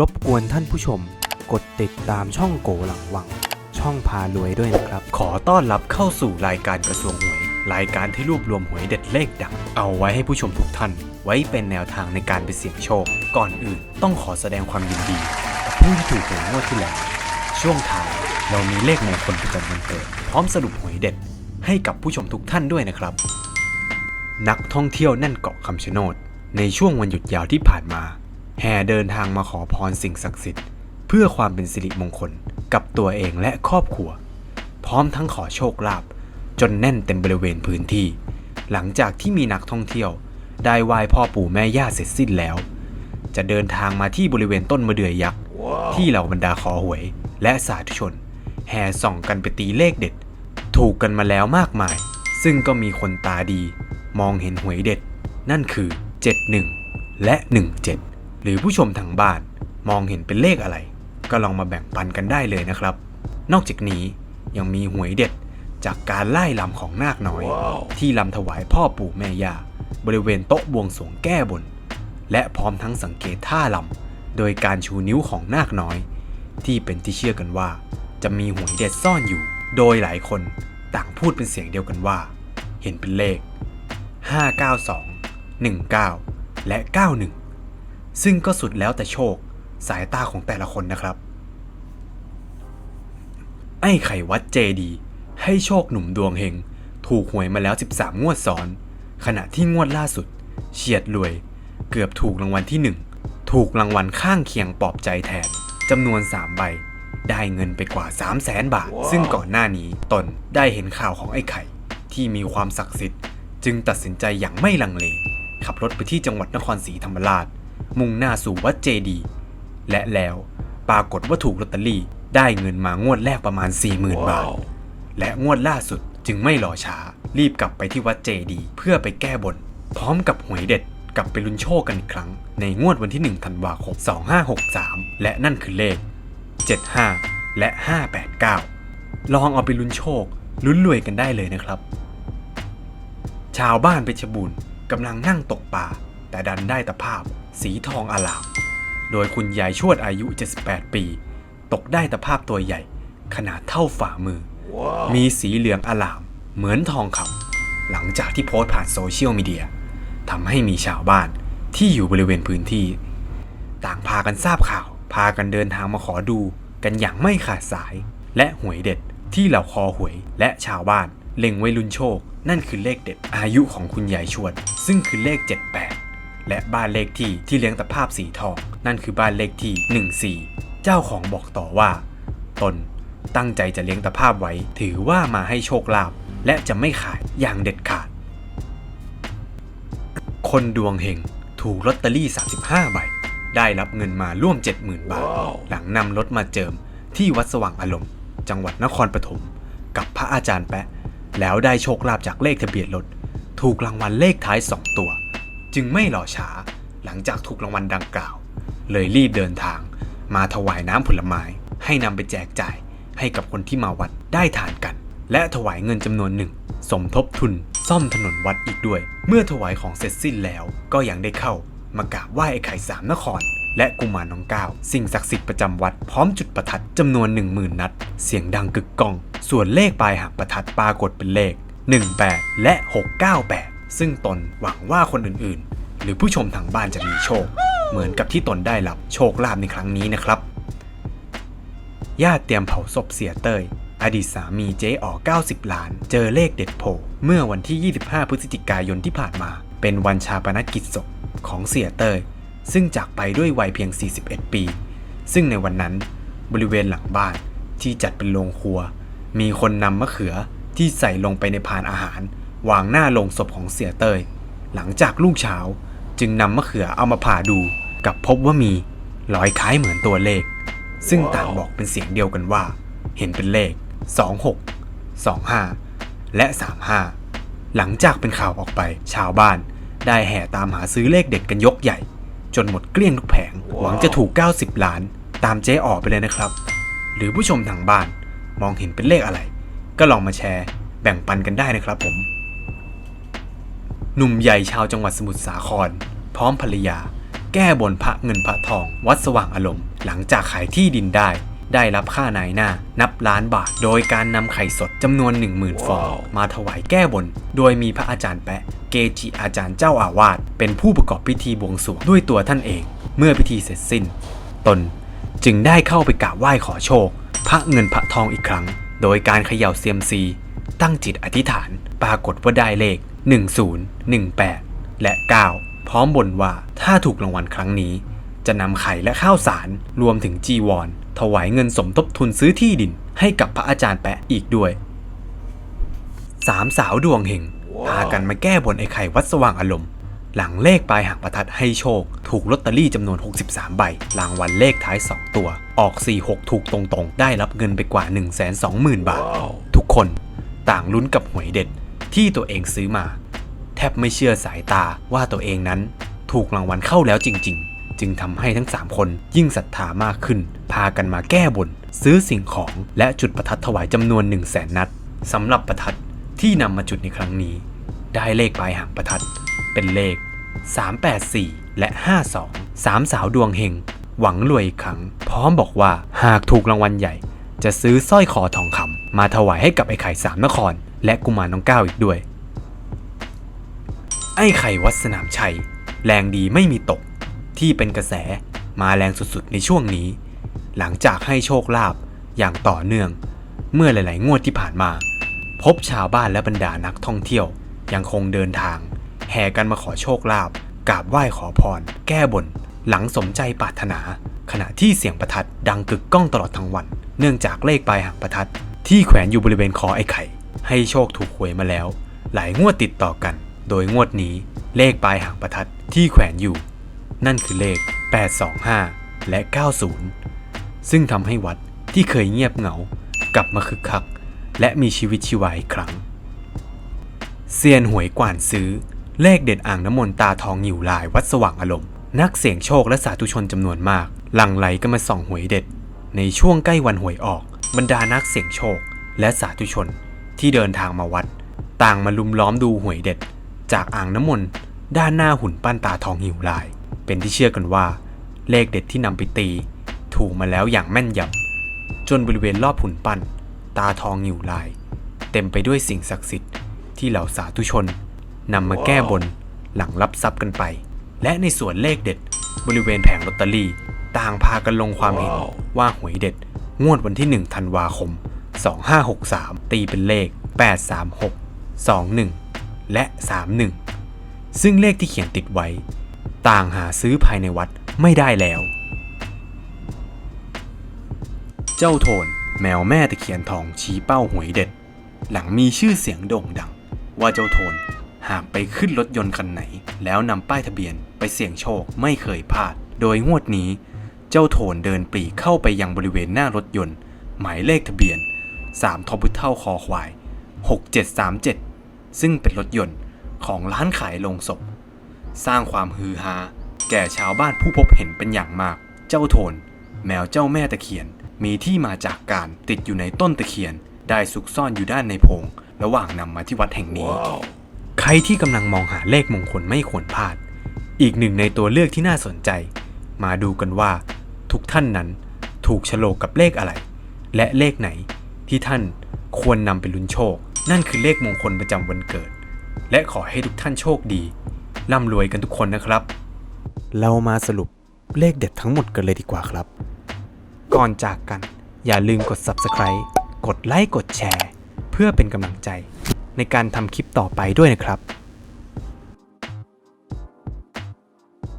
รบกวนท่านผู้ชม กดติดตามช่องโกหลังวัง ช่องพารวยด้วยนะครับ ขอต้อนรับเข้าสู่รายการกระทรวงหวย รายการที่รวบรวมหวยเด็ดเลขดัง เอาไว้ให้ผู้ชมทุกท่าน ไว้เป็นแนวทางในการไปเสี่ยงโชค ก่อนอื่นต้องขอแสดงความยินดีกับผู้ที่ถูกหวยงวดที่แล้ว ช่วงท้ายเรามีเลขมงคลประจำวันเกิด พร้อมสรุปหวยเด็ด ให้กับผู้ชมทุกท่านด้วยนะครับ นักท่องเที่ยวแน่นเกาะคำชะโนดในช่วงวันหยุดยาวที่ผ่านมา แห่เดินทางมาขอพรสิ่งศักดิ์สิทธิ์ เพื่อความเป็นสิริมงคลกับตัวเองและครอบครัว พร้อมทั้งขอโชคลาภจนแน่นเต็มบริเวณพื้นที่ หลังจากที่มีนักท่องเที่ยว ได้ไหว้พ่อปู่แม่ย่าเสร็จสิ้นแล้ว จะเดินทางมาที่บริเวณต้นมะเดื่อยักษ์ที่เหล่าบรรดาขอหวย และสาธุชน แห่ส่องกันไปตีเลขเด็ด ถูกกันมาแล้วมากมาย ซึ่งก็มีคนตาดี มองเห็นหวยเด็ด นั่นคือ 71 และ 17 หรือผู้ชมทางบ้านมองเห็นเป็นเลขอะไร ก็ลองมาแบ่งปันกันได้เลยนะครับ นอกจากนี้ยังมีหวยเด็ดจากการไล่ลำของนาคน้อยที่ลำถวายพ่อปู่แม่ย่าบริเวณโต๊ะบวงสรวงแก้บน และพร้อมทั้งสังเกตท่าลำโดยการชูนิ้วของนาคน้อย ที่เป็นที่เชื่อกันว่า จะมีหวยเด็ดซ่อนอยู่ โดยหลายคนต่างพูดเป็นเสียงเดียวกันว่า เห็นเป็นเลข 592 19 และ 91 ซึ่งก็สุดแล้วแต่โชคสายตาของแต่ละคนนะครับ ไอ้ไข่วัดเจดี ให้โชคหนุ่มดวงเฮง ถูกหวยมาแล้ว 13 งวดซ้อน ขณะที่งวดล่าสุด เฉียดรวย เกือบถูกรางวัลที่ 1 ถูกรางวัลข้างเคียงปลอบใจแทนจำนวน 3 ใบ ได้เงินไปกว่า 3 0 0แสนบาทซึ่งก่อนหน้านี้ตนได้เห็นข่าวของไอ้ไข่ ที่มีความศักดิ์สิทธิ์ จึงตัดสินใจอย่างไม่ลังเลขับรถไปที่จังหวัดนครศรีธรรมราช มุ่งหน้าสู่วัดเจดีย์และแล้วปรากฏว่าถูกลอตเตอรี่ได้เงินมางวดแรกประมาณ 40,000 บาท และงวดล่าสุดจึงไม่รอช้า รีบกลับไปที่วัดเจดีย์เพื่อไปแก้บน พร้อมกับหวยเด็ดกลับไปลุ้นโชคกันอีกครั้ง ในงวดวันที่ 1 ธันวาคม 2563 และนั่นคือเลข 75 และ 589 ลองเอาไปลุ้นโชคลุ้นรวยกันได้เลยนะครับ ชาวบ้านเพชรบูรณ์กำลังนั่งตกปลาแต่ดันได้ตะภาพ สีทองอลาม โดยคุณยายชวดอายุ 78 ปี ตกได้ตะภาพตัวใหญ่ ขนาดเท่าฝ่ามือมีสีเหลืองอลาม เหมือนทองคำหลังจากที่โพสต์ผ่านโซเชียลมีเดียทำให้มีชาวบ้านที่อยู่บริเวณพื้นที่ ต่างพากันทราบข่าว พากันเดินทางมาขอดูกันอย่างไม่ขาดสาย และหวยเด็ดที่เหล่าคอหวยและชาวบ้านเล็งไว้ลุ้นโชค นั่นคือเลขเด็ดอายุของคุณยายชวดซึ่งคือเลข78 และบ้านเลขที่ที่เลี้ยงตะภาพสีทอง นั่นคือบ้านเลขที่ 14 เจ้าของบอกต่อว่า ตนตั้งใจจะเลี้ยงตะภาพไว้ ถือว่ามาให้โชคลาภและจะไม่ขายอย่างเด็ดขาด คนดวงเฮงถูกลอตเตอรี่ 35 ใบ ได้รับเงินมาร่วม 70,000 บาท หลังนำรถมาเจิมที่วัดสว่างอารมณ์ จังหวัดนครปฐมกับพระอาจารย์แปะ แล้วได้โชคลาภจากเลขทะเบียนรถ ถูกรางวัลเลขท้าย 2 ตัว จึงไม่รอช้าหลังจากถูกรางวัลดังกล่าว เลยรีบเดินทาง มาถวายน้ำผลไม้ ให้นำไปแจกจ่ายให้กับคนที่มาวัดได้ทานกัน และถวายเงินจำนวนหนึ่ง สมทบทุนซ่อมถนนวัดอีกด้วย เมื่อถวายของเสร็จสิ้นแล้วก็ยังได้เข้ามากราบไหว้ไอ้ไข่สามนคร และกุมารน้องก้าวสิ่งศักดิ์สิทธิ์ประจำวัดพร้อมจุดประทัดจำนวน 1 0,000 นัด เสียงดังกึกก้อง ส่วนเลขปลายหางประทัดปรากฏเป็นเลข 18 และ 698 ซึ่งตนหวังว่าคนอื่นๆ หรือผู้ชมทางบ้านจะมีโชค เหมือนกับที่ตนได้รับโชคลาภในครั้งนี้นะครับ ญาติเตรียมเผาศพเสียเต้ย อดีตสามีเจ๊อ๋อ90 ล้าน เจอเลขเด็ดโผล่เมื่อวันที่ 25 พฤศจิกายนที่ผ่านมา เป็นวันชาปนกิจศพของเสียเต้ย ซึ่งจากไปด้วยวัยเพียง 41 ปี ซึ่งในวันนั้นบริเวณหลังบ้านที่จัดเป็นโรงครัว มีคนนำมะเขือที่ใส่ลงไปในพานอาหาร วางหน้าลงศพของเสียเตย หลังจากลูกเช้าจึงนำมะเขือเอามาผ่าดูกับพบว่ามีรอยคล้ายเหมือนตัวเลข ซึ่งต่างบอกเป็นเสียงเดียวกันว่า เห็นเป็นเลข 26 25 และ 35 หลังจากเป็นข่าวออกไปชาวบ้าน ได้แห่ตามหาซื้อเลขเด็ดกันยกใหญ่ จนหมดเกลี้ยงทุกแผง หวังจะถูก 90 ล้าน ตามเจ๊ออกไปเลยนะครับ หรือผู้ชมทางบ้านมองเห็นเป็นเลขอะไร ก็ลองมาแชร์แบ่งปันกันได้นะครับผม หนุ่มใหญ่ชาวจังหวัดสมุทรสาคร พร้อมภรรยา แก้บนพระเงินพระทอง วัดสว่างอารมณ์ หลังจากขายที่ดินได้ ได้รับค่านายหน้า นับล้านบาท โดยการนำไข่สดจำนวน 10,000 ฟองมาถวายแก้บน โดยมีพระอาจารย์แปะ เกจิอาจารย์เจ้าอาวาสเป็นผู้ประกอบพิธีบวงสรวงด้วยตัวท่านเอง เมื่อพิธีเสร็จสิ้น ตนจึงได้เข้าไปกราบไหว้ขอโชค พระเงินพระทองอีกครั้ง โดยการเขย่าเซียมซี ตั้งจิตอธิษฐาน ปรากฏว่าได้เลข 10 18 และ 9 พร้อมบ่นว่าถ้าถูกรางวัลครั้งนี้ จะนำไข่และข้าวสารรวมถึงจีวร ถวายเงินสมทบทุนซื้อที่ดินให้กับพระอาจารย์แปะอีกด้วยสามสาวดวงเฮงพากันมาแก้บนไอ้ไข่วัดสว่างอารมณ์ หลังเลขปลายหางประทัดให้โชค ถูกลอตเตอรี่จำนวน 63 ใบ รางวัลเลขท้าย 2 ตัว ออก 46 ถูกตรงๆ ได้รับเงินไปกว่า 120,000 บาท ทุกคนต่างลุ้นกับหวยเด็ด ที่ตัวเองซื้อมา แทบไม่เชื่อสายตาว่าตัวเองนั้นถูกรางวัลเข้าแล้วจริง ๆ จึงทำให้ทั้ง 3 คนยิ่งศรัทธามากขึ้น พากันมาแก้บน ซื้อสิ่งของและจุดประทัดถวายจำนวน 1 0 0 0 0แสนนัดสำหรับประทัดที่นำมาจุดในครั้งนี้ ได้เลขปลายหางประทัด เป็นเลข 384 และ 52 สามสาวดวงเฮงหวังรวยอีกครั้งพร้อมบอกว่าหากถูกรางวัลใหญ่ จะซื้อสร้อยคอทองคำมาถวายให้กับไอ้ไข่สามนคร และกุมารน้องก้าวอีกด้วย ไอ้ไข่วัดสนามชัย แรงดีไม่มีตก ที่เป็นกระแสมาแรงสุดๆในช่วงนี้ หลังจากให้โชคลาภอย่างต่อเนื่อง เมื่อหลายๆ งวดที่ผ่านมา พบชาวบ้านและบรรดานักท่องเที่ยว ยังคงเดินทาง แห่กันมาขอโชคลาภกราบไหว้ขอพร แก้บน หลังสมใจปรารถนา ขณะที่เสียงประทัดดังกึกก้องตลอดทั้งวัน เนื่องจากเลขปลายหางประทัดที่แขวนอยู่บริเวณคอไอ้ไข่ ให้โชคถูกหวยมาแล้ว หลายงวดติดต่อกัน โดยงวดนี้เลขปลายหางประทัดที่แขวนอยู่ นั่นคือเลข 825 และ 90 ซึ่งทำให้วัดที่เคยเงียบเหงากลับมาคึกคัก และมีชีวิตชีวาอีกครั้งเซียนหวยกว่านซื้อ เลขเด็ดอ่างน้ำมนต์ตาทองอยู่ลายวัดสว่างอารมณ์ นักเสี่ยงโชคและสาธุชนจำนวนมาก หลั่งไหลกันมาส่องหวยเด็ด ในช่วงใกล้วันหวยออก บรรดานักเสี่ยงโชค และสาธุชน ที่เดินทางมาวัด ต่างมาลุมล้อมดูหวยเด็ด จากอ่างน้ำมนต์ด้านหน้าหุ่นปั้นตาทองหิวลาย เป็นที่เชื่อกันว่า เลขเด็ดที่นำไปตี ถูกมาแล้วอย่างแม่นยำจนบริเวณรอบหุ่นปั้น ตาทองหิวลาย เต็มไปด้วยสิ่งศักดิ์สิทธิ์ที่เหล่าสาธุชนนำมาแก้บนหลังรับทรัพย์กันไป และในส่วนเลขเด็ด บริเวณแผงลอตเตอรี่ ต่างพากันลงความเห็นว่าหวยเด็ด งวดวันที่1ธันวาคม 2563 ตีเป็นเลข 836 21 และ 31 ซึ่งเลขที่เขียนติดไว้ ต่างหาซื้อภายในวัดไม่ได้แล้ว เจ้าโทนแมวแม่ตะเคียนทองชี้เป้าหวยเด็ด หลังมีชื่อเสียงโด่งดัง ว่าเจ้าโทนหากไปขึ้นรถยนต์คันไหน แล้วนำป้ายทะเบียนไปเสี่ยงโชคไม่เคยพลาด โดยงวดนี้ เจ้าโทนเดินปรีเข้าไปยังบริเวณหน้ารถยนต์ หมายเลขทะเบียน 3ทอพุเท่าคอควาย 6737 ซึ่งเป็นรถยนต์ของร้านขายโลงศพ สร้างความฮือฮาแก่ชาวบ้านผู้พบเห็นเป็นอย่างมาก เจ้าโทน แมวเจ้าแม่ตะเคียน มีที่มาจากการติดอยู่ในต้นตะเคียน ได้ซุกซ่อนอยู่ด้านในโพรงระหว่างนำมาที่วัดแห่งนี้ใครที่กำลังมองหาเลขมงคลไม่ควรพลาด อีกหนึ่งในตัวเลือกที่น่าสนใจ มาดูกันว่า ทุกท่านนั้นถูกโฉลกกับเลขอะไร และเลขไหน ที่ท่านควรนำไปลุ้นโชค นั่นคือเลขมงคลประจำวันเกิด และขอให้ทุกท่านโชคดีร่ำรวยกันทุกคนนะครับ เรามาสรุปเลขเด็ดทั้งหมดกันเลยดีกว่าครับ ก่อนจากกัน อย่าลืมกด Subscribe กดไลค์กดแชร์ เพื่อเป็นกำลังใจ ในการทำคลิปต่อไปด้วยนะครับ